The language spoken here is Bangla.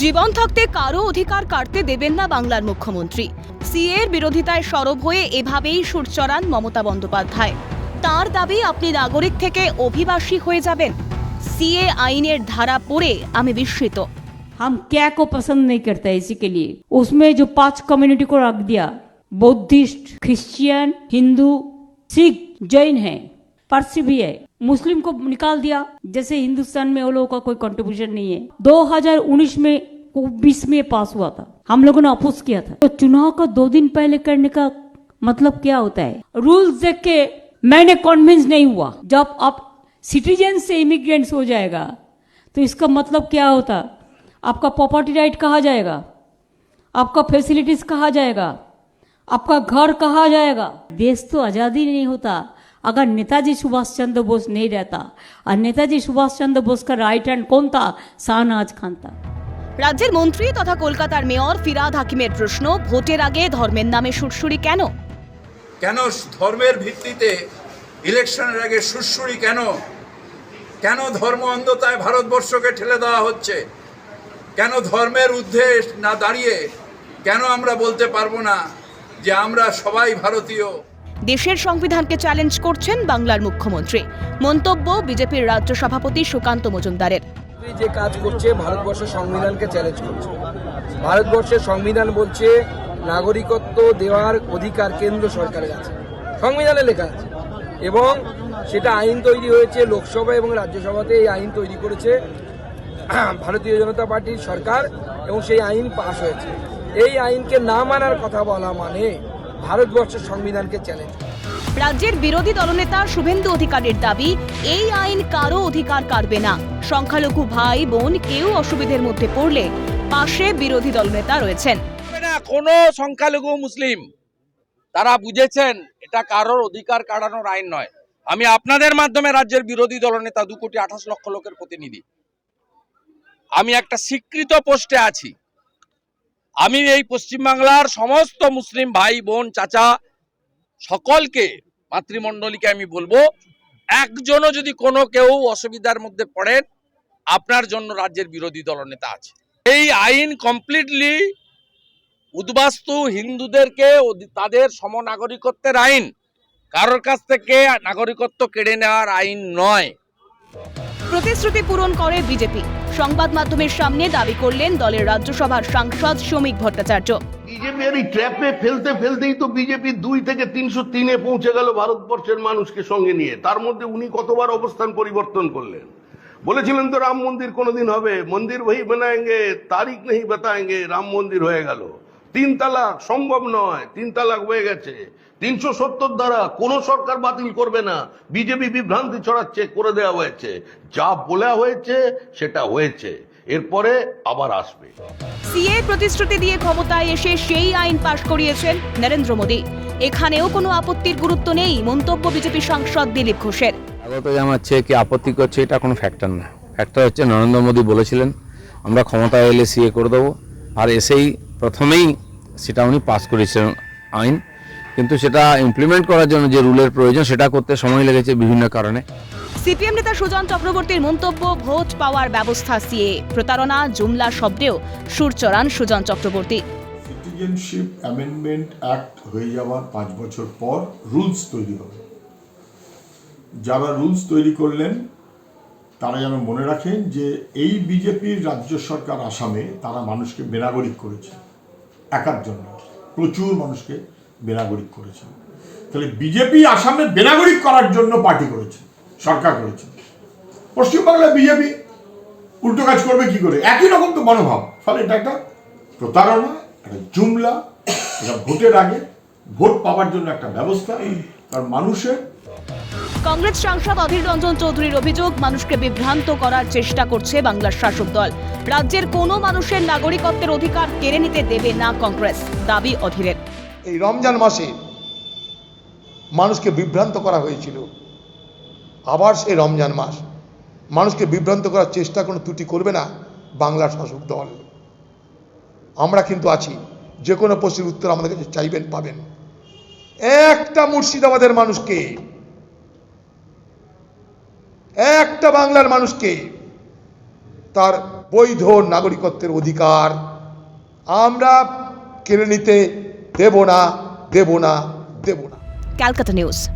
জীবন থাকতে কারো অধিকার কাটতে দেবেন না বাংলার মুখ্যমন্ত্রী সিএর বিরোধিতায় সরব হয়ে এভাবেই সুর চড়ান মমতা বন্দ্যোপাধ্যায় তার দাবি আপনি নাগরিক থেকে অভিবাসী হয়ে যাবেন সিএ আইনের ধারা পড়ে আমি বিস্মিত हम क्या को पसंद नहीं करते इसी के लिए उसमें जो पांच कम्युनिटी को रख दिया बुद्धिस्ट क्रिश्चियन हिंदू सिख जैन है पारसी भी है। मुस्लिम को निकाल दिया। जैसे हिंदुस्तान में वो लोगों का कोई कंट्रीब्यूशन नहीं है। 2019 में, बीस में पास हुआ था। हम लोगों ने अपोज किया था। तो चुनाव का दो दिन पहले करने का मतलब क्या होता है? रूल्स देख के मैंने कॉन्विंस नहीं हुआ। जब आप सिटीजन से इमिग्रेंट्स हो जाएगा तो इसका मतलब क्या होता? आपका प्रॉपर्टी राइट कहा जाएगा? आपका फैसिलिटीज़ कहा जाएगा? आपका घर कहा जाएगा? देश तो आज़ादी नहीं होता। अगर नेताजी सुभाष चंद्र बोस नहीं रहता और नेताजी सुभाष चंद्र बोस का राइट हैंड कौन था शाहनवाज खान था রাজ্যের মন্ত্রী তথা কলকাতার মেয়র ফিরাদ হাকিমের প্রশ্ন ভোটের আগে ধর্মের নামে সুরসুরি কেন কেন ধর্মের ভিত্তিতে ইলেকশনের আগে সুরসুরি কেন কেন ধর্ম অন্ধতায় ভারতবর্ষকে ঠেলে দেওয়া হচ্ছে কেন ধর্মের ঊর্ধ্বে না দাঁড়িয়ে কেন আমরা বলতে পারবো না যে আমরা সবাই ভারতীয় দেশের সংবিধানকে চ্যালেঞ্জ করছেন বাংলার মুখ্যমন্ত্রী। মন্তব্য বিজেপির রাজ্য সভাপতি সুকান্ত মজুমদারের। যে কাজ করছে, ভারতবর্ষের সংবিধানকে চ্যালেঞ্জ করছে। ভারতবর্ষের সংবিধান বলছে, নাগরিকত্ব দেওয়ার অধিকার কেন্দ্র সরকারের আছে। সংবিধানে লেখা আছে। এবং সেটা আইন তৈরি হয়েছে, লোকসভা এবং রাজ্যসভাতে এই আইন তৈরি করেছে, ভারতীয় জনতা পার্টির সরকার এবং সেই আইন পাশ হয়েছে। এই আইনকে না মানার কথা বলা মানে ভারতবর্ষের সংবিধানকে চ্যালেঞ্জ রাজ্যের বিরোধী দলনেতা শুভেন্দু অধিকারীর দাবি এই আইন কারও অধিকার কাটবে না। সংখ্যালঘু ভাই বোন কেউ অসুবিধের মধ্যে পড়লে পাশে বিরোধী দলনেতা রয়েছেন। না কোনো সংখ্যালঘু মুসলিম তারা বুঝেছেন এটা কারোর অধিকার কাটানোর আইন নয়। আমি আপনাদের মাধ্যমে রাজ্যের বিরোধী দলনেতা দু কোটি আঠাশ লক্ষ লোকের প্রতিনিধি। আমি একটা স্বীকৃত পোস্টে আছি। আমি এই পশ্চিমবাংলার সমস্ত মুসলিম ভাই, বোন, চাচা সকলকে, মাতৃমণ্ডলীকে আমি বলব, একজনও যদি কোনো কেউ অসুবিধার মধ্যে পড়েন, আপনার জন্য রাজ্যের বিরোধী দলনেতা আছে। এই আইন কমপ্লিটলি উদ্বাস্তু হিন্দুদেরকে তাদের সমনাগরিকত্বের আইন। কারোর কাছ থেকে নাগরিকত্ব কেড়ে নেওয়ার আইন নয়। প্রতিশ্রুতি পূরণ করে বিজেপি। সংবাদ মাধ্যমের সামনে দাবি করলেন দলের রাজ্যসভার সাংসদ শ্রমিক ভট্টাচার্য। বিজেপির এই ট্র্যাপে ফেলতে ফেলতেই তো বিজেপি দুই থেকে তিনশো তিনে পৌঁছে গেল ভারতবর্ষের মানুষকে সঙ্গে নিয়ে। তার মধ্যে উনি কতবার অবস্থান পরিবর্তন করলেন? বলেছিলেন তো রাম মন্দির কোনোদিন হবে। মন্দির বহি বানায়েঙ্গে, তারিখ নেই বাতায়েঙ্গে, রাম মন্দির হয়ে গেল। তিন তালাক সম্ভব নয়। তিন তালাক হয়ে গেছে। তিনশো সত্তর দ্বারা কোন সরকার বাতিল করবে না। বিজেপি বিভ্রান্তি ছড়াচ্ছে করে দেওয়া হয়েছে। যা বলা হয়েছে সেটা হয়েছে। এরপরে আবার আসবে। সিএ প্রতিশ্রুতি দিয়ে ক্ষমতায় এসে সেই আইন পাশ করিয়েছেন নরেন্দ্র মোদী। এখানেও কোনো আপত্তির গুরুত্ব নেই মন্তব্য বিজেপি সাংসদ দিলীপ ঘোষের। স্বাগত জানাচ্ছে কি আপত্তি করছে এটা কোনো ফ্যাক্টর না। ফ্যাক্টর হচ্ছে নরেন্দ্র মোদী বলেছিলেন আমরা ক্ষমতায় এলে সিএ করে দেবো। আর এসেই প্রথমেই সেটা উনি পাস করেছিলেন আইন। কিন্তু সেটা ইমপ্লিমেন্ট করার জন্য যে রুলের প্রয়োজন সেটা করতে সময় লেগেছে বিভিন্ন কারণে। সিপিএম নেতা সুজন চক্রবর্তীর মন্তব্য ভোট পাওয়ার ব্যবস্থা সিএ। প্রতারণা জুমলা শব্দেও সুর চড়ান Sujan Chakraborty. Citizenship amendment act হয়ে যাওয়ার পাঁচ বছর পর রুলস তৈরি হবে। যারা রুলস তৈরি করলেন তারা যেন মনে রাখেন যে এই বিজেপির রাজ্য সরকার আসামে তারা মানুষকে বেনাগরিক করেছে। একার জন্য প্রচুর মানুষকে বেনাগরিক করেছে। তাহলে বিজেপি আসামে বেনাগরিক করার জন্য পার্টি করেছে, সরকার করেছে। পশ্চিমবাংলায় বিজেপি উল্টো কাজ করবে কি করে? একই রকম তো মনোভাব। ফলে এটা একটা প্রতারণা, একটা জুমলা, এটা ভোটের আগে ভোট পাওয়ার জন্য একটা ব্যবস্থা, কারণ মানুষের কংগ্রেস সাংসদ অধীর রঞ্জন চৌধুরীর অভিযোগ, মানুষকে বিভ্রান্ত করার চেষ্টা করছে বাংলার শাসক দল। রাজ্যের কোনো মানুষের নাগরিকত্বের অধিকার কেড়ে নিতে দেবে না কংগ্রেস, দাবি অধীরের। এই রমজান মাসে মানুষকে বিভ্রান্ত করা হয়েছিল। আবার সেই রমজান মাস, মানুষকে বিভ্রান্ত করার চেষ্টা কোনো ত্রুটি করবে না বাংলার শাসক দল। আমরা কিন্তু আছি যে কোনো প্রশ্নের উত্তর আমাদের কাছে চাইবেন, পাবেন। একটা মুর্শিদাবাদের মানুষকে একটা বাংলার মানুষকে তার বৈধ নাগরিকত্বের অধিকার আমরা কেড়ে নিতে দেব না দেব না দেব না। Calcutta news.